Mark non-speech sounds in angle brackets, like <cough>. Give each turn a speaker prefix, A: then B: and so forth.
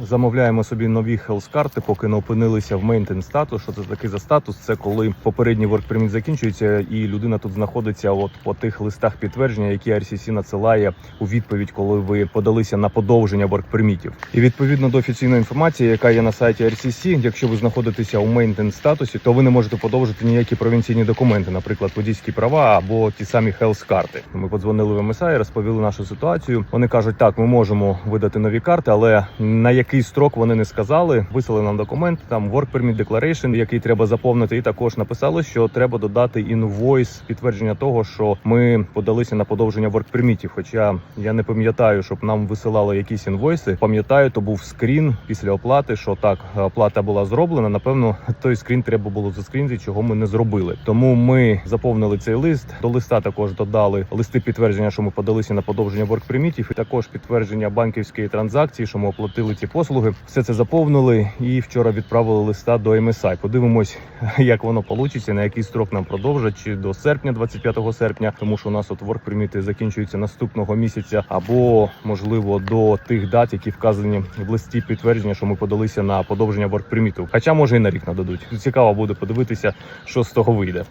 A: Замовляємо собі нові хелс-карти, поки не опинилися в мейнтен статус. Що це такий за статус? Це коли попередній work закінчується, і людина тут знаходиться от по тих листах підтвердження, які RCC надсилає у відповідь, коли ви подалися на подовження permitів. І відповідно до офіційної інформації, яка є на сайті RCC, якщо ви знаходитеся у мейнтен статусі, то ви не можете подовжити ніякі провінційні документи, наприклад, водійські права або ті самі хелс-карти. Ми подзвонили в МСА і розповіли нашу ситуацію. Вони кажуть, так, ми можемо видати нові карти, але на який строк вони не сказали. Вислали нам документ, там work permit declaration, який треба заповнити, і також написали, що треба додати інвойс підтвердження того, що ми подалися на подовження work permitів. Хоча я не пам'ятаю, щоб нам висилали якісь інвойси. Пам'ятаю, то був скрін після оплати, що так оплата була зроблена. Напевно, той скрін треба було заскрінити, чого ми не зробили. Тому ми заповнили цей лист. До листа також додали листи підтвердження, що ми подалися на подовження work permitів, і також підтвердження банківської транзакції, що ми оплатили ці послуги. Все це заповнили і вчора відправили листа до MSI. Подивимось, <laughs> як воно вийде, на який строк нам продовжать, чи до серпня, 25 серпня, тому що у нас от work permit закінчуються наступного місяця, або можливо до тих дат, які вказані в листі підтвердження, що ми подалися на подовження work permit. Хоча може і на рік нададуть. Цікаво буде подивитися, що з того вийде.